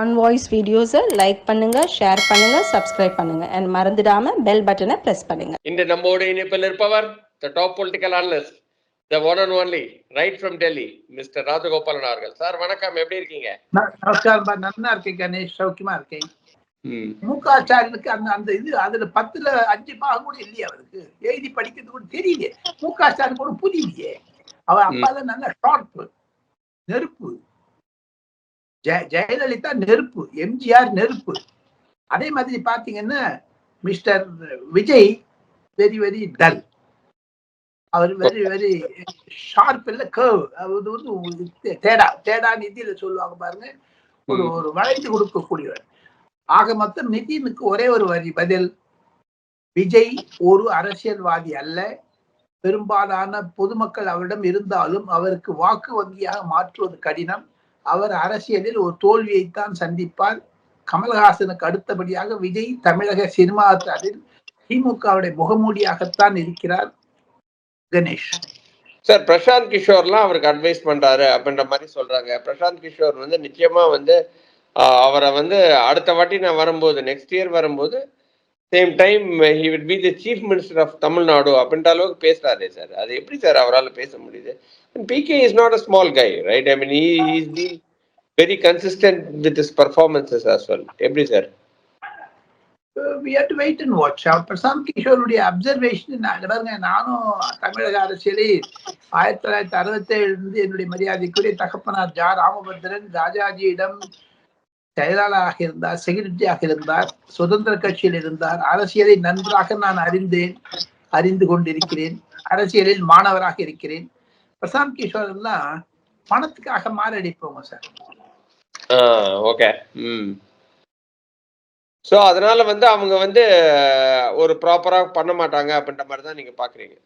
On voice வீடியோஸை like பண்ணுங்க share பண்ணுங்க சப்ஸ்கிரைப் பண்ணுங்க. அண்ட் மறந்துடாம பெல் பட்டனை பிரஸ் பண்ணுங்க. இன்று நம்மோடு இணைப்பில் இருப்பவர் the top political analyst the one and only right from Delhi mister Rajagopalan அவர்கள். சார் வணக்கம். எப்படி இருக்கீங்க? நமஸ்காரம் நல்லா இருக்கேன் கணேஷ். சௌக்கியமா இருக்கேன். மு. க ஸ்டாலினுக்கு அந்த அந்த இது அதுல பத்துல அஞ்சு பாகம் கூட இல்லையே அவருக்கு. எழுதி படிக்கிறது கூட தெரியலையே. மு க ஸ்டாலின் கூட புரியலையே. அவர் அப்பா தான் நல்ல ஷார்ப்பு நெருப்பு. ஜெய ஜெயலலிதா நெருப்பு எம்ஜிஆர் நெருப்பு. அதே மாதிரி பாத்தீங்கன்னா mister Vijay very very dull. அவர் வெரி வெரி ஷார்ப் இல்ல கர்வ் அது வந்து தேடா தேடா நிதியில சொல்லுவாங்க பாருங்க. ஒரு. ஒரு வளைந்து கொடுக்கக்கூடியவர். ஆக மொத்தம் நிதினுக்கு ஒரே ஒரு வரி பதில் விஜய் ஒரு அரசியல்வாதி அல்ல. பெரும்பாலான பொதுமக்கள் அவரிடம் இருந்தாலும் அவருக்கு வாக்கு வங்கியாக மாற்றுவது கடினம். அவர் அரசியலில் ஒரு தோல்வியைத்தான் சந்திப்பார். கமல்ஹாசனுக்கு அடுத்தபடியாக விஜய் தமிழக சினிமா துறையில் திமுகவுடைய முகமூடியாகத்தான் இருக்கிறார். கணேஷ். சார் பிரசாந்த் கிஷோர்லாம் அவருக்கு அட்வைஸ் பண்றாரு அப்படின்ற மாதிரி சொல்றாங்க. பிரசாந்த் கிஷோர் வந்து நிச்சயமா வந்து அவரை வந்து அடுத்த வாட்டி நான் வரும்போது நெக்ஸ்ட் இயர் வரும்போது same time he would be the chief minister of Tamil Nadu அப்படின்ற அளவுக்கு பேசுறாரே சார் அது எப்படி சார் அவரால் பேச முடியுது? PK is not a small guy right I mean is the very consistent with is performances as well எப்படி sir we have to wait and watch அவர் பிரசாந்த் கிஷோருடைய observation பாருங்க நானும் தமிழக அரசியலில் ஆயிரத்தி தொள்ளாயிரத்தி அறுபத்தி இருந்து என்னுடைய மரியாதைக்குரிய தகப்பனார் ஜா. ராமபத்ரன் ராஜாஜியிடம் செயலாளராக இருந்தார் செக்ரட்டரியாக இருந்தார் சுதந்திர கட்சியில் இருந்தார். அரசியலை நன்றாக நான் அறிந்தேன் அறிந்து கொண்டிருக்கிறேன். அரசியலில் மாணவராக இருக்கிறேன். பிரசாந்த் கிஷோர் எல்லாம் பணத்துக்காக மாரடிப்பவங்க சார்? ஓகே. ஸோ அதனால வந்து அவங்க வந்து ஒரு ப்ராப்பரா பண்ண மாட்டாங்க அப்படின்ற மாதிரி தான் நீங்க பாக்குறீங்க.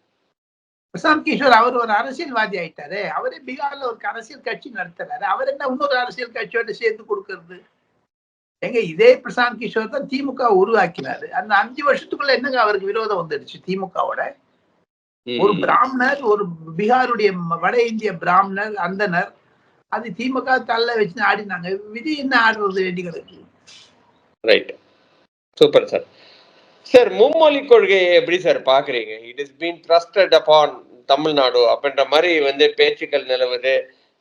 பிரசாந்த் கிஷோர் அவர் ஒரு அரசியல்வாதி ஆயிட்டாரு. அவரே பீகார்ல ஒரு அரசியல் கட்சி நடத்துறாரு. அவர் என்ன இன்னொரு அரசியல் கட்சியோட சேர்த்து கொடுக்கறது? எங்க இதே பிரசாந்த் கிஷோர் தான் திமுக உருவாக்கினாரு. அந்த அஞ்சு வருஷத்துக்குள்ள என்னங்க அவருக்கு விரோதம் வந்துடுச்சு திமுகவோட? ஒரு பிராமணர் ஒரு பீகாருடைய வட இந்திய பிராமணர் அந்தனர் அது திமுக தள்ள வச்சு ஆடினாங்க. விதி என்ன ஆடுறது வேண்டிகளுக்கு? ரைட் சூப்பர் சார் சார் மும்மொழி கொள்கையை எப்படி சார் பாக்குறீங்க it is been trusted upon Tamil Nadu அப்படின்ற மாதிரி வந்து பேச்சுக்கள் நிலவுது.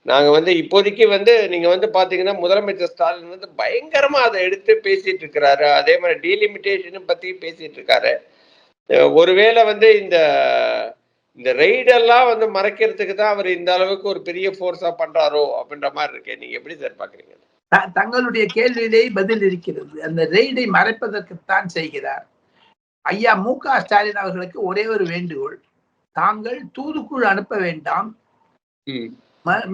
நாங்க வந்து இப்போதைக்கு வந்து நீங்க வந்து பாத்தீங்கன்னா முதலமைச்சர் ஸ்டாலின் வந்து பயங்கரமா அதை எடுத்து பேசிட்டு இருக்கிறாரு. அதே மாதிரி டீலிமிட்டேஷனும் பத்தி பேசிட்டு இருக்காரு. ஒருவேளை வந்து இந்த இந்த ரெய்டெல்லாம் வந்து மறைக்கிறதுக்கு தான் அவர் இந்த அளவுக்கு ஒரு பெரிய ஃபோர்ஸா பண்றாரோ அப்படின்ற மாதிரி இருக்கு. நீங்க எப்படி சார் பாக்குறீங்க? த- தங்களுடைய கேள்வியிலே பதில் இருக்கிறது. அந்த ரெய்டை மறைப்பதற்குத்தான் செய்கிறார். ஐயா மு க ஸ்டாலின் அவர்களுக்கு ஒரே ஒரு வேண்டுகோள். தாங்கள் தூதுக்குழு அனுப்ப வேண்டாம்.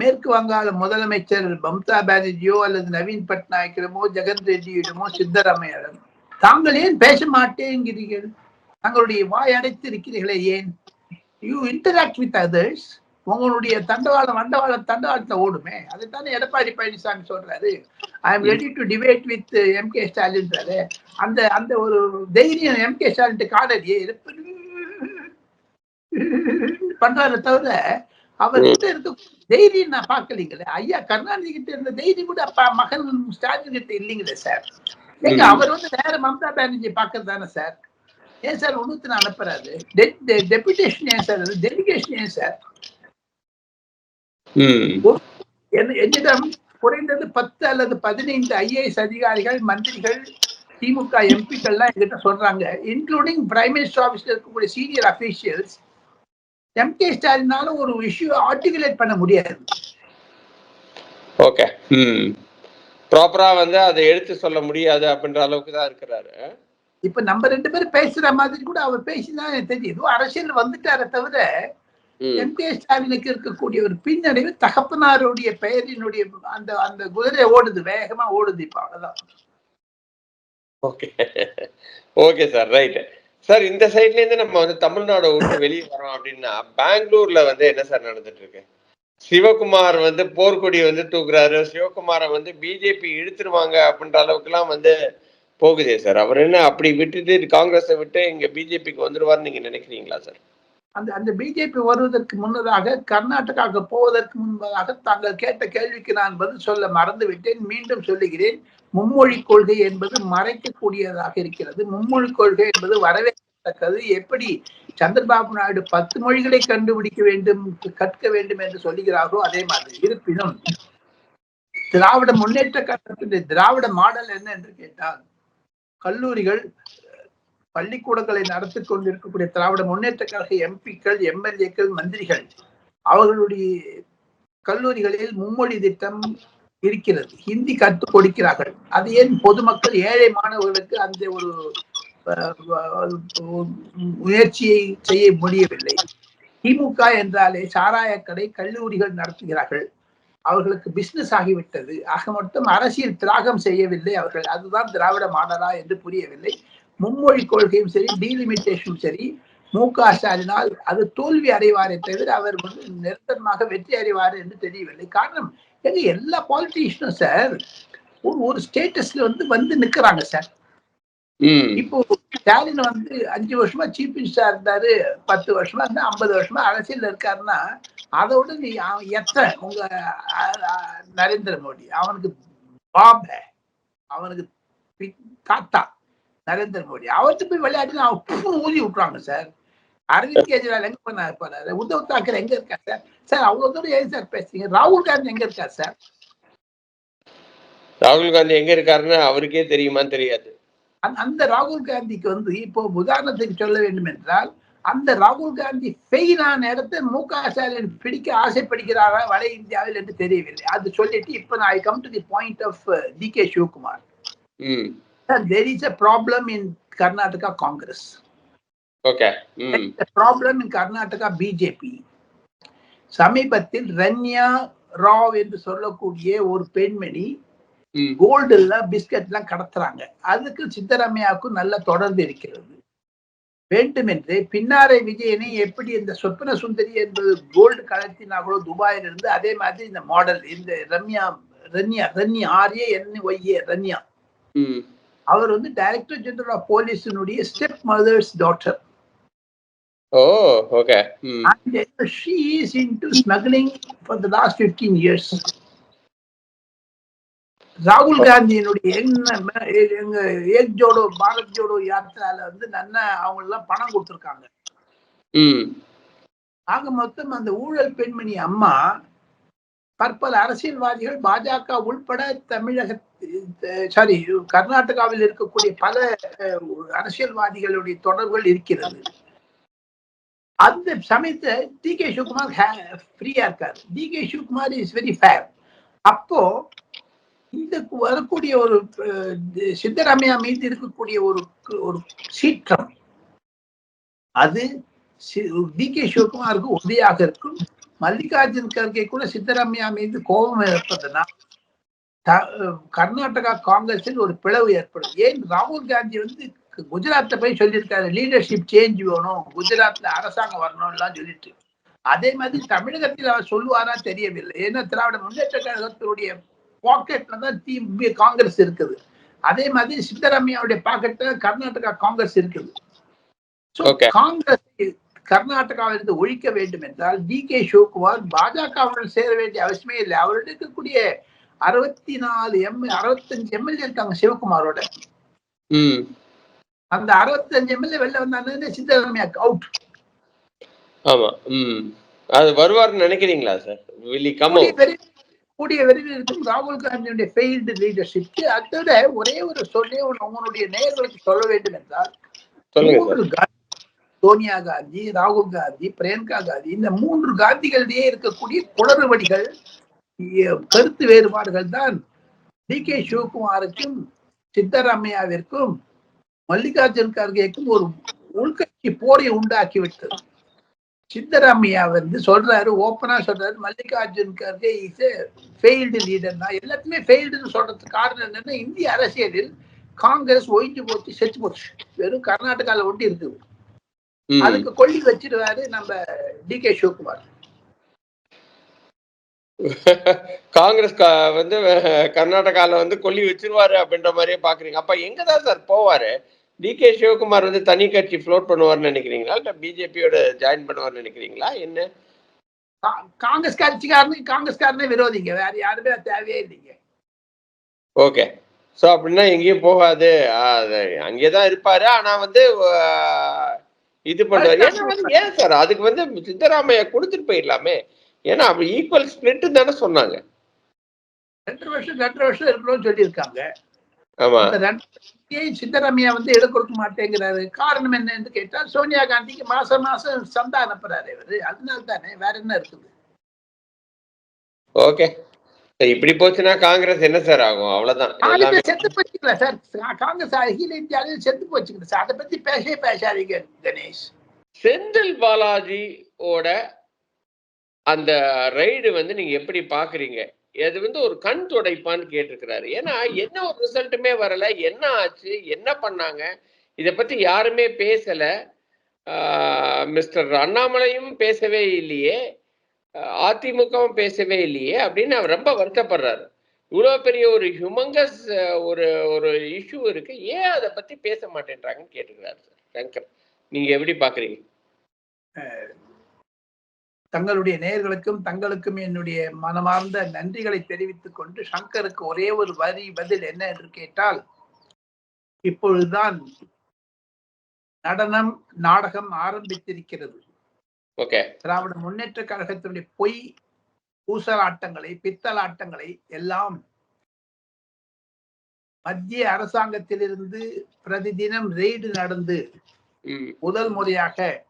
மேற்கு வங்காள முதலமைச்சர் மம்தா பானர்ஜியோ அல்லது நவீன் பட்நாயக்கிடமோ ஜெகன் ரெட்டியிடமோ சித்தராமையிடம் தாங்கள் ஏன் பேச மாட்டேங்கிறீர்கள்? தங்களுடைய வாய் அடைத்து இருக்கிறீர்களே ஏன்? யூ இன்டராக்ட் வித் அதர்ஸ் உங்களுடைய தண்டவாளம் வண்டவாளம் தண்டவாளத்தை ஓடுமே. அதைத்தானே எடப்பாடி பழனிசாமி சொல்றாரு. I am ready to debate with M K ஸ்டாலின்றாரு அந்த அந்த ஒரு தைரியம் எம் கே ஸ்டாலின் காணலையே. பண்றாரு தவிர அவர்கிட்ட இருக்க தைரியம் நான் பார்க்கலீங்களே? ஐயா கருணாநிதி கிட்ட இருந்த தைரியம் கூட அப்பா மகன் ஸ்டாலின் கிட்ட இல்லைங்களே சார்? ஏங்க ம். அவர் வந்து நேர மம்தா பானர்ஜி பாக்குறது தானே சார்? ஏன் சார் ஒண்ணுத்து அனுப்புறாரு? டெபுடேஷன் ஏன் சார் டெலிகேஷன் ஏன் சார்? என்னிடம் குறைந்தது பத்து அல்லது பதினைந்து ஐஏஎஸ் அதிகாரிகள் மந்திரிகள் திமுக எம்பிக்கள்லாம் என்கிட்ட சொல்றாங்க. இன்க்ளூடிங் பிரைம் மினிஸ்டர் ஆஃபீஸ்ல இருக்கக்கூடிய சீனியர் அபிஷியல்ஸ் எம் கே ஸ்டாலினால ஒரு இஷ்யூ ஆர்டிகுலேட் பண்ண முடியாது. ஓகே ம் ப்ராப்பரா வந்து அதை எடுத்து சொல்ல முடியாது அப்படின்ற அளவுக்கு தான் இருக்கிறாரு. இப்ப நம்ம ரெண்டு பேரும் பேசுற மாதிரி கூட அவர் பேசிதான் ஏதோ அரசியல் வந்துட்டாரே தவிர எம் கே ஸ்டாலினுக்கு இருக்கக்கூடிய ஒரு பின்னடைவு தகப்பனாருடைய பெயரினுடைய அந்த அந்த குதிரை ஓடுது. வேகமா ஓடுது இப்ப அவ்வளவுதான். Okay okay sir right sir இந்த சைட்ல இருந்து நம்ம வந்து தமிழ்நாடு விட்டு வெளியே வரோம் அப்படின்னா பெங்களூர்ல வந்து என்ன சார் நடந்துட்டு இருக்கு சிவகுமார் வந்து போர்க்கொடி வந்து தூக்குறாரு. சிவகுமாரை வந்து பிஜேபி இழுத்துருவாங்க அப்படின்ற அளவுக்குலாம் வந்து போகுதே சார். அவர் என்ன அப்படி விட்டுட்டு காங்கிரஸை விட்டு இங்க பிஜேபிக்கு வந்துருவாருன்னு நீங்க நினைக்கிறீங்களா சார்? அந்த அந்த பிஜேபி வருவதற்கு முன்னதாக கர்நாடகாவுக்கு போவதற்கு முன்பதாக தாங்கள் கேட்ட கேள்விக்கு நான் பதில் சொல்ல மறந்துவிட்டேன். மீண்டும் சொல்லுகிறேன். மும்மொழி கொள்கை என்பது மறைக்கக்கூடியதாக இருக்கிறது. மும்மொழி கொள்கை என்பது வரவேற்கத்தக்கது. எப்படி சந்திரபாபு நாயுடு பத்து மொழிகளை கண்டுபிடிக்க வேண்டும் கற்க வேண்டும் என்று சொல்லுகிறார்களோ அதே மாதிரி இருப்பினும் திராவிட முன்னேற்ற கழகத்தினுடைய திராவிட மாடல் என்ன என்று கேட்டால் கல்லூரிகள் பள்ளிக்கூடங்களை நடத்தி கொண்டிருக்கக்கூடிய திராவிட முன்னேற்ற கழக எம்பிக்கள் எம்எல்ஏக்கள் மந்திரிகள் அவர்களுடைய கல்லூரிகளில் மும்மொழி திட்டம் இருக்கிறது. ஹிந்தி கற்றுக் கொடுக்கிறார்கள். அது ஏன் பொதுமக்கள் ஏழை மாணவர்களுக்கு அந்த ஒரு முயற்சியை செய்ய முடியவில்லை? திமுக என்றாலே சாராய கடை கல்லூரிகள் நடத்துகிறார்கள். அவர்களுக்கு பிசினஸ் ஆகிவிட்டது. ஆக மொத்தம் அரசியல் திராகம் செய்யவில்லை அவர்கள். அதுதான் திராவிட மாடலா என்று புரியவில்லை. மும்மொழி கொள்கையும் சரி டீலிமிட்டேஷனும் சரி மு க ஸ்டாலினால் அது தோல்வி அடைவாரே தவிர அவர் வந்து நிரந்தரமாக வெற்றி அடைவார் என்று தெரியவில்லை. காரணம் எங்க எல்லா பாலிட்டிஷியனும் சார் ஒரு ஒரு ஸ்டேட்டஸ்ல வந்து வந்து நிக்கிறாங்க சார் இப்போ ஸ்டாலின் வந்து அஞ்சு வருஷமா சீஃப் மினிஸ்டரா இருந்தாரு பத்து வருஷமா இருந்தா ஐம்பது வருஷமா அரசியல் இருக்காருன்னா அதோட நீ எத்தனை? உங்க நரேந்திர மோடி அவனுக்கு பாப அவனுக்கு தாத்தா. நரேந்திர மோடி. அவர்கிட்ட போய் விளையாட்டு அவன் ஊதி விட்டுறாங்க சார். அரவிந்த் கெஜ்ரிவால் எங்க பண்ண போறாரு உத்தவ் தாக்கரே எங்க இருக்கா சார்? சார் அவ்வளவு தூரம் ஏன் சார் பேசுறீங்க? ராகுல் காந்தி எங்க இருக்கா சார்? ராகுல் காந்தி எங்க இருக்காருன்னு அவருக்கே தெரியுமா தெரியாது. அந்த ராகுல் காந்திக்கு வந்து இப்போ உதாரணத்துக்கு சொல்ல வேண்டும் என்றால் அந்த ராகுல் காந்தி ஃபெயிலான இடத்தை மு க ஸ்டாலின் பிடிக்க ஆசைப்படுகிறாரா வட இந்தியாவில் என்று தெரியவில்லை. அது சொல்லிட்டு இப்ப நான் I come to the point of D K Shivakumar there is a problem in Karnataka Congress. Okay. Mm. a problem in Karnataka BJP. சமீபத்தில் ரன்யா ராவ் என்று சொல்லக்கூடிய ஒரு பெண்மணி கோல்டு எல்லாம் பிஸ்கட் எல்லாம் கடத்துறாங்க அதுக்கு சித்தராமையாவுக்கும் நல்ல தொடர்ந்து இருக்கிறது வேண்டுமென்றே பின்னாரை விஜயனை எப்படி இந்த சொப்பன சுந்தரி என்பது கோல்டு கடத்தினாங்களோ துபாயில் இருந்து அதே மாதிரி இந்த மாடல் இந்த Ramya Ranya Ranya RA N YA Ranya அவர் வந்து director general of போலீஸினுடைய step mother's daughter oh okay and she is into smuggling for the last 15 years. ராகுல் காந்தியினுடைய என்ன எங்க ஏக் ஜோடோ பாரத் ஜோடோ யாத்திரால வந்து நல்ல அவங்க எல்லாம் பணம் கொடுத்துருக்காங்க. ஆக மொத்தம் அந்த ஊழல் பெண்மணி அம்மா பற்பல அரசியல்வாதிகள் பாஜக உள்பட தமிழக சாரி கர்நாடகாவில் இருக்கக்கூடிய பல அரசியல்வாதிகளுடைய தொடர்புகள் இருக்கிறது. அந்த சமயத்தை டி கே சிவகுமார் ஃப்ரீயா இருக்கார். D K Shivakumar is very fair அப்போ இந்த வரக்கூடிய ஒரு சித்தராமையா மீது இருக்கக்கூடிய ஒரு ஒரு சீற்றம் அது டி கே சிவகுமாருக்கு உதவியாக இருக்கும். மல்லிகார்ஜுன் கர்கே கூட சித்தராமையா மீது கோபம் இருப்பதுனா கர்நாடகா காங்கிரஸில் ஒரு பிளவு ஏற்படும். ஏன் ராகுல் காந்தி வந்து குஜராத்ல போய் சொல்லியிருக்காரு லீடர்ஷிப் சேஞ்ச் வேணும் குஜராத்ல அரசாங்கம் வரணும்லாம் சொல்லிட்டு. அதே மாதிரி தமிழகத்தில் அவர் சொல்லுவாரா தெரியவில்லை. ஏன்னா திராவிட முன்னேற்ற கழகத்தினுடைய பாக்கெட்ல தான் தி காங்கிரஸ் இருக்குது. அதே மாதிரி சித்தராமையாவுடைய பாக்கெட்ல கர்நாடகா காங்கிரஸ் இருக்குது. காங்கிரஸ் கர்நாடகாவிலிருந்து ஒழிக்க வேண்டும் என்றால் டி கே சிவகுமார் பாஜகவுடன் சேர வேண்டிய அவசியமே இல்லை. அவருடைய இருக்கக்கூடிய அறுபத்தி நாலு எம் அறுபத்தஞ்சு எம்எல்ஏ இருக்காங்க சிவகுமாரோட. அந்த அறுபத்தஞ்சு எம்எல்ஏ வெளில வந்தாங்க சித்தராமையா அவுட் ஆமா அது வருவார்னு நினைக்கிறீங்களா சார்? வில் கம் கூடிய விரைவில் இருக்கும் ராகுல் காந்தியுடைய ஃபெயில்டு லீடர்ஷிப் அதோட ஒரே ஒரு சொல்லி உங்களுடைய நேர்களுக்கு சொல்ல வேண்டும் என்றால் சோனியா காந்தி ராகுல் காந்தி பிரியங்கா காந்தி இந்த மூன்று காந்திகளிடையே இருக்கக்கூடிய குளறுபடிகள் கருத்து வேறுபாடுகள் தான் டி கே சிவகுமாருக்கும் சித்தராமையாவிற்கும் மல்லிகார்ஜுன் கார்கேக்கும் ஒரு உள்கட்சி போரை உண்டாக்கி விட்டது சித்தராமையா வந்து சொல்றாரு ஓப்பனா சொல்றாரு Mallikarjun Kharge is failed leader தான். எல்லாத்துமே ஃபெயில்டுன்னு சொல்றதுக்கு காரணம் என்னன்னா இந்திய அரசியலில் காங்கிரஸ் ஒழிஞ்சு போச்சு செத்து போச்சு. வெறும் கர்நாடகால ஒட்டி இருக்குது அதுக்கு கொல்லி வச்சிருவாரு நம்ம டி கே சிவகுமார். காங்கிரஸ் வந்து கர்நாடகால வந்து கொல்லி வச்சிருவாரு அப்படின்ற மாதிரியே பாக்குறீங்க. அப்ப எங்கதான் சார் போவாரு? டி கே சிவகுமார் வந்து தனி கட்சி ஃப்ளோட் பண்ணுவார்னு நினைக்கிறீங்களா? இல்ல பிஜேபியோட ஜாயின் பண்ணுவார்னு நினைக்கிறீங்களா? என்ன? காங்கிரஸ் கட்சிக்காரனுக்கு காங்கிரஸ்காரனே விரோதிங்க. வேற யாருமே தேவையே இல்லைங்க. ஓகே. ஸோ அப்படின்னா எங்கேயும் போகாது. அங்கே தான் இருப்பாரு. ஆனா வந்து இது வந்து ஏன் சார்? அதுக்கு வந்து சித்தராமையா கொடுத்துட்டு போயிடலாமே. ஏன்னா அப்படி ஈக்குவல் ஸ்பிளிட் தானே சொன்னாங்க. ரெண்டு வருஷம் ரெண்டு வருஷம் இருக்கணும்னு சொல்லியிருக்காங்க. ஆமா. சித்தராமையா வந்து கொடுக்க மாட்டேங்கிறாரு. காரணம் என்னன்னு கேட்டா சோனியா காந்திக்கு மாசம் மாசம் சந்தா அனுப்புறாரு இவரு. அதனால தானே வேற என்ன இருக்குது? ஓகே. இப்படி போச்சுன்னா காங்கிரஸ் என்ன சார் ஆகும்? அவ்வளவுதான். செத்து போச்சுங்களா சார்? காங்கிரஸ் அகில இந்தியாவில செத்து போச்சுங்களா சார்? அதை பத்தி பேசவே பேசாதீங்க கணேஷ். செந்தில் பாலாஜியோட அந்த ரைடு வந்து நீங்க எப்படி பாக்குறீங்க? அது வந்து ஒரு கண் துடைப்பான்னு கேட்டிருக்கிறாரு. ஏன்னா என்ன ஒரு ரிசல்ட்டுமே வரல. என்ன ஆச்சு? என்ன பண்ணாங்க? இத பத்தி யாருமே பேசல. மிஸ்டர் அண்ணாமலையும் பேசவே இல்லையே. அதிமுகவும் பேசவே இல்லையே அப்படின்னு அவர் ரொம்ப வருத்தப்படுறாரு. இவ்வளோ பெரிய ஒரு ஹியூமங்கஸ் ஒரு ஒரு இஷ்யூ இருக்கு. ஏன் அதை பத்தி பேச மாட்டேன்றாங்கன்னு கேட்டுக்கிறாரு சார். சங்கர் நீங்க எப்படி பாக்குறீங்க தங்களுடைய நேயர்களுக்கும் தங்களுக்கும் என்னுடைய மனமார்ந்த நன்றிகளை தெரிவித்துக் கொண்டு சங்கருக்கு ஒரே ஒரு வரி பதில் என்ன என்று கேட்டால் இப்பொழுதுதான் நடனம் நாடகம் ஆரம்பித்திருக்கிறது. திராவிட முன்னேற்ற கழகத்தினுடைய பொய் ஊசலாட்டங்களை பித்தலாட்டங்களை எல்லாம் மத்திய அரசாங்கத்திலிருந்து பிரதிதினம் ரெய்டு நடந்து முதல் முறையாக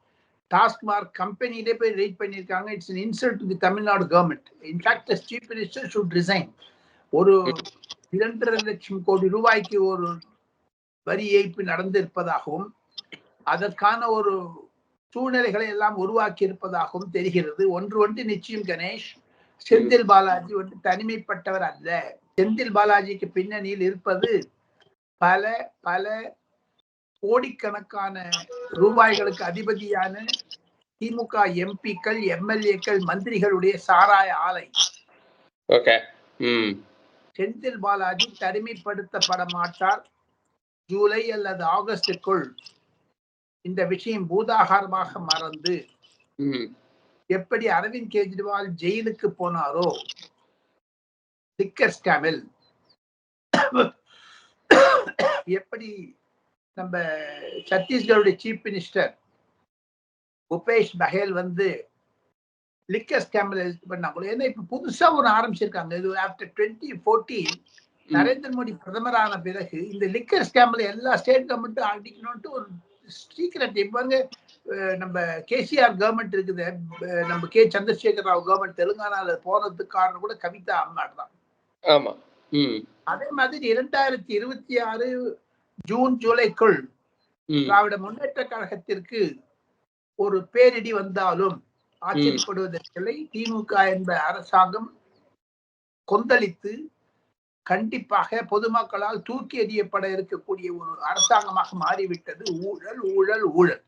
டாஸ்மார்க் கம்பெனிலே போய் ரெய்ட் பண்ணியிருக்காங்க. It's an insult to the Tamil Nadu government in fact chief minister should resign ஒரு இரண்டரை லட்சம் கோடி ரூபாய்க்கு ஒரு வரி ஏய்ப்பு நடந்திருப்பதாகவும் அதற்கான ஒரு சூழ்நிலைகளை எல்லாம் உருவாக்கி இருப்பதாகவும் தெரிகிறது. ஒன்று ஒன்று நிச்சயம் கணேஷ். செந்தில் பாலாஜி வந்து தனிமைப்பட்டவர் அல்ல. செந்தில் பாலாஜிக்கு பின்னணியில் இருப்பது பல பல கோடிக்கணக்கான ரூபாய்களுக்கு அதிபதியான திமுக எம்பிக்கள் எம்எல்ஏக்கள் மந்திரிகளுடைய சாராய ஆலை. செந்தில் பாலாஜி தனிமைப்படுத்தப்பட மாட்டார். ஜூலை அல்லது ஆகஸ்டுக்குள் இந்த விஷயம் பூதாகாரமாக மறந்து எப்படி அரவிந்த் கெஜ்ரிவால் ஜெயிலுக்கு போனாரோ லிக்கர் ஸ்கேமில் எப்படி நம்ம சத்தீஸ்கருடைய சீஃப் மினிஸ்டர் பூபேஷ் பஹேல் வந்து லிக்கர் ஸ்கேமில் இது பண்ணாங்களோ? ஏன்னா இப்ப புதுசா ஒன்று ஆரம்பிச்சிருக்காங்க. இது after twenty fourteen Narendra Modi பிரதமரான பிறகு இந்த லிக்கர் ஸ்கேம்ல எல்லா ஸ்டேட் கவர்மெண்ட்டும் அடிக்கணும்ட்டு ஒரு சீக்கிரட் இப்போ வந்து நம்ம கேசிஆர் கவர்மெண்ட் இருக்குது. நம்ம கே. சந்திரசேகர் ராவ் கவர்மெண்ட் தெலுங்கானால போனதுக்கு காரணம் கூட கவிதா அம்மாட் தான். ஆமா. அதே மாதிரி இரண்டாயிரத்தி இருபத்தி ஆறு ஜூன் ஜூலைக்குள் திராவிட முன்னேற்ற கழகத்திற்கு ஒரு பேரிடி வந்தாலும் ஆச்சரியப்படுவதற்கில்லை. திமுக என்ற அரசாங்கம் கொந்தளித்து கண்டிப்பாக பொதுமக்களால் தூக்கி எறியப்பட இருக்கக்கூடிய ஒரு அரசாங்கமாக மாறிவிட்டது. ஊழல் ஊழல் ஊழல்.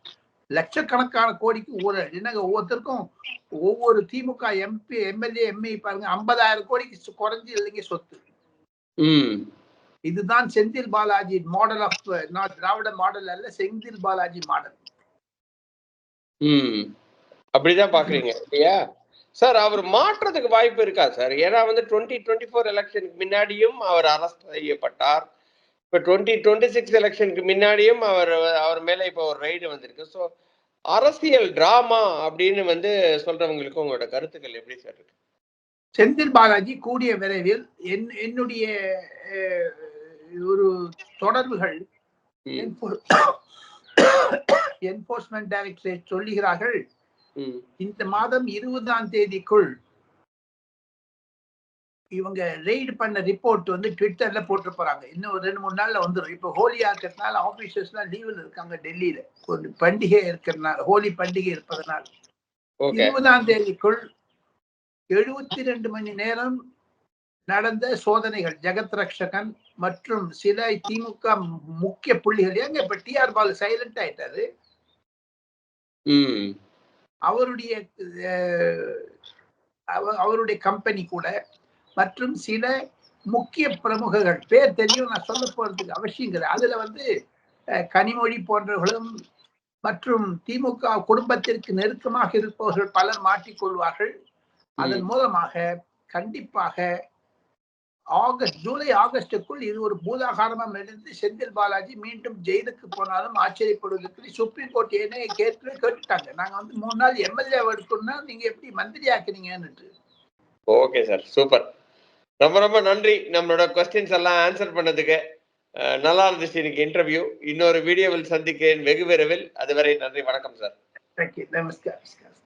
லட்சக்கணக்கான கோடிக்கு ஊழல். என்னங்க ஒவ்வொருத்தருக்கும் ஒவ்வொரு திமுக எம்பி எம்எல்ஏ எம்ஏ பாருங்க ஐம்பதாயிரம் கோடிக்கு குறைஞ்சு இல்லைங்க சொத்து. இதுதான் Senthil Balaji model of not Dravida model அல்ல செந்தில் பாலாஜி மாடல் அப்படிதான் பாக்குறீங்க இல்லையா? சார் அவர் மாற்றத்துக்கு வாய்ப்பு இருக்கா சார்? ஏன்னா வந்து டுவெண்ட்டி டுவெண்ட்டி ஃபோர் எலெக்ஷனுக்கு முன்னாடியும் அவர் அரெஸ்ட் செய்யப்பட்டார். இப்போ டுவெண்ட்டி டுவெண்ட்டி சிக்ஸ் எலெக்ஷனுக்கு முன்னாடியும் அவர் அவர் மேல இப்போ ஒரு ரைடு வந்திருக்கு. ஸோ அரசியல் டிராமா அப்படின்னு வந்து சொல்றவங்களுக்கு உங்களோட கருத்துக்கள் எப்படி சார் இருக்கு? செந்தில் பாலாஜி கூடிய விரைவில் என் என்னுடைய ஒரு தொடர்புகள் என்போர்ஸ்மெண்ட் டைரக்டரேட் சொல்லுகிறார்கள். இந்த மாதம் இருபதாம் தேதிக்குள் இவங்க ரெய்டு பண்ண ரிப்போர்ட் வந்து ட்விட்டர்ல போட்டு போறாங்க. இன்னும் ஒரு ரெண்டு மூணு நாள்ல வந்துடும் இப்போ ஹோலி இருக்கிறதுனால ஆபீசர்ஸ்லாம் லீவில் இருக்காங்க டெல்லியில. ஒரு பண்டிகை இருக்கிறதுனால ஹோலி பண்டிகை இருப்பதனால். இருபதாம் தேதிக்குள் எழுபத்தி ரெண்டு மணி நேரம் நடந்த சோதனைகள் ஜெகத் ரக்ஷகன் மற்றும் சில திமுக முக்கிய புள்ளிகள். ஏங்க இப்ப டிஆர் பாலு சைலண்ட் ஆயிட்டாரு. அவருடைய அவருடைய கம்பெனி கூட மற்றும் சில முக்கிய பிரமுகர்கள் பேர் தெரியும் நான் சொல்ல போறதுக்கு அவசியம் கிடையாது. அதுல வந்து கனிமொழி போன்றவர்களும் மற்றும் திமுக குடும்பத்திற்கு நெருக்கமாக இருப்பவர்கள் பலர் மாட்டிக்கொள்வார்கள். அதன் மூலமாக கண்டிப்பாக ஆகஸ்ட் ஜூலை ஆகஸ்டுக்குள் இது ஒரு பூதாகாரமா நடந்து செந்தில் பாலாஜி மீண்டும் ஜெயிலுக்கு போனாலும் ஆச்சரியப்படுவதற்கு சுப்ரீம் கோர்ட் ஏனே கேட்டு கேட்டுட்டாங்க. நாங்க வந்து மூணு நாள் எம்எல்ஏ எடுக்கணும்னா நீங்க எப்படி மந்திரி ஆக்குனீங்கன்னு ஓகே சார் சூப்பர் ரொம்ப ரொம்ப நன்றி நம்மளோட கொஸ்டின்ஸ் எல்லாம் ஆன்சர் பண்ணதுக்கு. நல்லா இருந்துச்சு இன்னைக்கு இன்டர்வியூ இன்னொரு வீடியோவில் சந்திக்கிறேன் வெகு விரைவில். அதுவரை நன்றி வணக்கம் சார் நமஸ்கார்